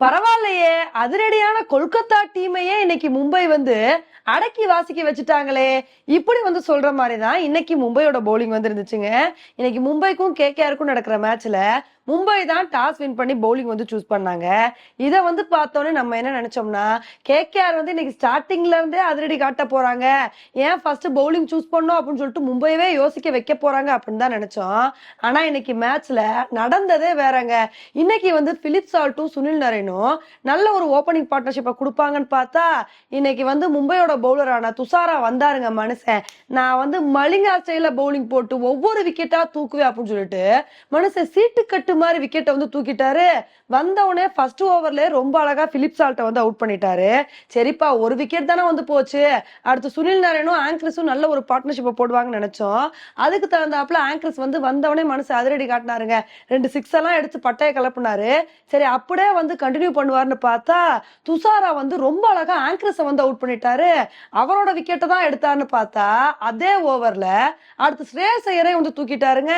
பரவாயில்லையே அதிரடியான கொல்கத்தா டீமையே இன்னைக்கு மும்பை வந்து அடக்கி வாசிக்க வச்சுட்டாங்களே. இப்படி வந்து சொல்ற மாதிரி தான் இன்னைக்கு மும்பையோட பவுலிங் வந்து இருந்துச்சுங்க இன்னைக்கு மும்பைக்கும் கேகேஆருக்கும் நடக்கிற மேட்ச்ல மும்பை தான் டாஸ் வின் பண்ணி பவுலிங் வந்து சூஸ் பண்ணாங்க. இதை வந்து பார்த்தோன்னே நம்ம என்ன நினைச்சோம்னா கேகேஆர் வந்து இன்னைக்கு ஸ்டார்டிங்ல இருந்தே அதிரடி காட்ட போறாங்க. ஏன் ஃபர்ஸ்ட் பவுலிங் சூஸ் பண்ணோம் அப்படின்னு சொல்லிட்டு மும்பையவே யோசிக்க வைக்க போறாங்க அப்படின்னு தான் நினைச்சோம். ஆனா இன்னைக்கு மேட்ச்ல நடந்ததே வேறங்க. இன்னைக்கு வந்து பிலிப் சால்ட்டும் சுனில் நரேனும் நல்ல ஒரு ஓப்பனிங் பார்ட்னர்ஷிப்பை கொடுப்பாங்கன்னு பார்த்தா இன்னைக்கு வந்து மும்பையோட பவுலரான துஷாரா வந்தாருங்க மனுஷன். நான் வந்து மலிங்கா ஸ்டைல பவுலிங் போட்டு ஒவ்வொரு விக்கெட்டா தூக்குவேன் அப்படின்னு சொல்லிட்டு மனுஷன் சீட்டு கட்டு மாதிரி விக்கெட்டை வந்து தூக்கிட்டாரு. வந்தவுடனே ஃபர்ஸ்ட் ஓவர்ல ரொம்ப அழகா பிலிப் சால்ட்டை வந்து அவுட் பண்ணிட்டாரு. சரிப்பா ஒரு விக்கெட் தானே வந்து போச்சு. அடுத்து சுனில் நாராயணும் ஆங்கர்ஸும் நல்ல ஒரு பார்ட்னர்ஷிப்பை போடுவாங்கன்னு நினைச்சோம். அதுக்கு தகுந்தாப்புல ஆங்கர்ஸ் வந்து வந்தவனே மனசு அதிரடி காட்டினாருங்க. ரெண்டு சிக்ஸ் எல்லாம் எடுத்து பட்டையை கிளப்புனாரு. சரி அப்படியே வந்து கண்டினியூ பண்ணுவார்னு பார்த்தா துஷாரா வந்து ரொம்ப அழகா ஆங்கர்ஸை வந்து அவுட் பண்ணிட்டாரு. அவரோட விக்கெட்டை தான் எடுத்தாருன்னு பார்த்தா அதே ஓவர்ல அடுத்து ஸ்ரேயஸ் ஐயரே வந்து தூக்கிட்டாருங்க.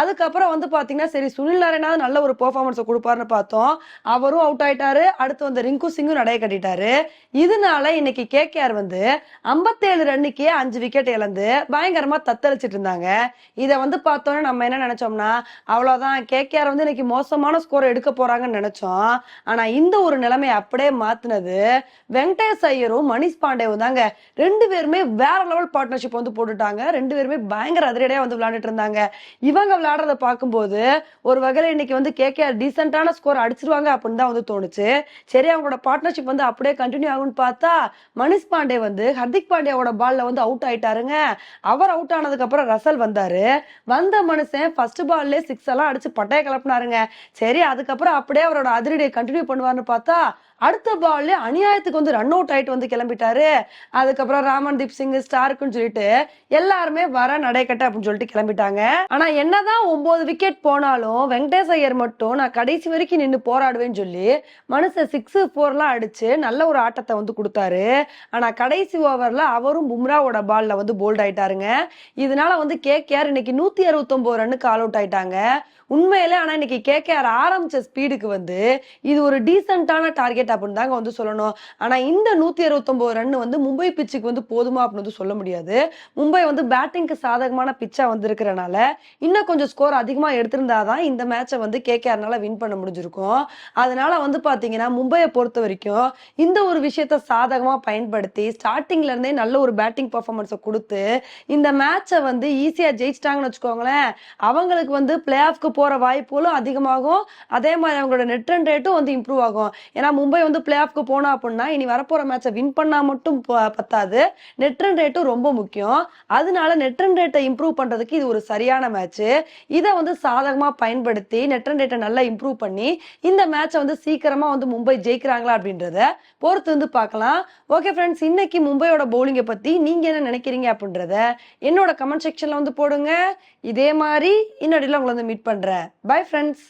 அதுக்கப்புறம் வந்து பாத்தீங்கன்னா சரி சுனில் நாராயணாவது நல்ல ஒரு பெர்ஃபார்மன்ஸை கொடுப்பாருன்னு பார்த்தோம். அவரும் அவுட் ஆயிட்டாரு. அடுத்து வந்து ரிங்கு சிங்கும் நடைய கட்டிட்டாரு. இதனால இன்னைக்கு கேகேஆர் வந்து ஐம்பத்தேழு ரன்னுக்கே அஞ்சு விக்கெட் இழந்து பயங்கரமா தத்தளிச்சிட்டு இருந்தாங்க. இதை வந்து பார்த்தோன்னே நம்ம என்ன நினைச்சோம்னா அவ்வளவுதான். கேகேஆர் வந்து இன்னைக்கு மோசமான ஸ்கோர் எடுக்க போறாங்கன்னு நினைச்சோம். ஆனா இந்த ஒரு நிலைமை அப்படியே மாத்தினது வெங்கடேஷ் ஐயரும் மணிஷ் பாண்டேவும் தாங்க. ரெண்டு பேருமே வேற லெவல் பார்ட்னர்ஷிப் வந்து போட்டுட்டாங்க. ரெண்டு பேருமே பயங்கர அதிரடியா வந்து விளையாண்டுட்டு இருந்தாங்க. இவங்க விளையாடுறத பார்க்கும்போது ஒரு வகை பகல இன்னைக்கு வந்து கேகேஆர் டீசென்டான ஸ்கோர் அடிச்சிருவாங்க அப்படின்னு தான் வந்து தோணுச்சு. சரி அவங்களோட பார்ட்னர்ஷிப் வந்து அப்படியே கண்டினியூ ஆகும்னு பார்த்தா மனிஷ் பாண்டே வந்து ஹர்திக் பாண்டியாவோட பால்ல வந்து அவுட் ஆயிட்டாருங்க. அவர் அவுட் ஆனதுக்கு அப்புறம் ரசல் வந்தாரு. வந்த மனுஷன் ஃபர்ஸ்ட் பால்லே சிக்ஸ் எல்லாம் அடிச்சு பட்டைய கிளப்பினாருங்க. சரி அதுக்கப்புறம் அப்படியே அவரோட அதிரடியை கண்டினியூ பண்ணுவார்னு பார்த்தா அடுத்த பால்ல அநியாயத்துக்கு வந்து ரன் அவுட் ஆயிட்டு வந்து கிளம்பிட்டாரு. அதுக்கப்புறம் ராமன்தீப் சிங் ஸ்டாருக்குன்னு சொல்லிட்டு எல்லாருமே வர நடைக்கட்ட அப்படின்னு சொல்லிட்டு கிளம்பிட்டாங்க. ஆனா என்னதான் ஒன்பது விக்கெட் போனாலும் வெங்கடேஷ் ஐயர் மட்டும் நான் கடைசி வரைக்கும் நின்று போராடுவேன்னு சொல்லி மனுஷன் சிக்ஸ் ஃபோர்லாம் அடிச்சு நல்ல ஒரு ஆட்டத்தை வந்து கொடுத்தாரு. ஆனா கடைசி ஓவர்ல அவரும் பும்ராவோட பால்ல வந்து போல்ட் ஆயிட்டாருங்க. இதனால வந்து கே கேஆர் இன்னைக்கு நூத்தி அறுபத்தொன்பது ரன்னுக்கு ஆல் அவுட் ஆயிட்டாங்க. உண்மையிலே ஆனா இன்னைக்கு கே கேஆர் ஆரம்பிச்ச ஸ்பீடுக்கு வந்து இது ஒரு டீசென்டான டார்கெட் விக்கெட் அப்படின்னு தாங்க வந்து சொல்லணும். ஆனா இந்த நூத்தி அறுபத்தொன்பது ரன் வந்து மும்பை பிச்சுக்கு வந்து போதுமா அப்படின்னு வந்து சொல்ல முடியாது. மும்பை வந்து பேட்டிங்க்கு சாதகமான பிச்சா வந்திருக்கிறனால இன்னும் கொஞ்சம் ஸ்கோர் அதிகமா எடுத்திருந்தாதான் இந்த மேட்சை வந்து கேகேஆர்னால வின் பண்ண முடிஞ்சிருக்கும். அதனால வந்து பாத்தீங்கன்னா மும்பையை பொறுத்த வரைக்கும் இந்த ஒரு விஷயத்த சாதகமா பயன்படுத்தி ஸ்டார்டிங்ல இருந்தே நல்ல ஒரு பேட்டிங் பர்ஃபார்மன்ஸை கொடுத்து இந்த மேட்சை வந்து ஈஸியா ஜெயிச்சிட்டாங்கன்னு வச்சுக்கோங்களேன் அவங்களுக்கு வந்து பிளே ஆஃப்க்கு போற வாய்ப்புகளும் அதிகமாகும். அதே மாதிரி அவங்களோட நெட் ரன் ரேட்டும் வந்து இம்ப்ரூவ் ஆகும். ஏன்னா மும்பை மும்பை வந்து பிளே ஆஃப்க்கு போனா அப்படின்னா இனி வரப்போற மேட்சை வின் பண்ணா மட்டும் பத்தாது. நெட் ரன் ரேட்டும் ரொம்ப முக்கியம். அதனால நெட் ரன் ரேட்டை இம்ப்ரூவ் பண்றதுக்கு இது ஒரு சரியான மேட்ச் இதை வந்து சாதகமா பயன்படுத்தி நெட் ரன் ரேட்டை நல்லா இம்ப்ரூவ் பண்ணி இந்த மேட்சை வந்து சீக்கிரமா வந்து மும்பை ஜெயிக்கிறாங்களா அப்படின்றத பொறுத்து வந்து பார்க்கலாம். ஓகே ஃப்ரெண்ட்ஸ் இன்னைக்கு மும்பையோட பவுலிங்கை பத்தி நீங்க என்ன நினைக்கிறீங்க அப்படின்றத என்னோட கமெண்ட் செக்ஷன்ல வந்து போடுங்க. இதே மாதிரி இன்னொடியில் உங்களை வந்து மீட் பண்றேன். Bye friends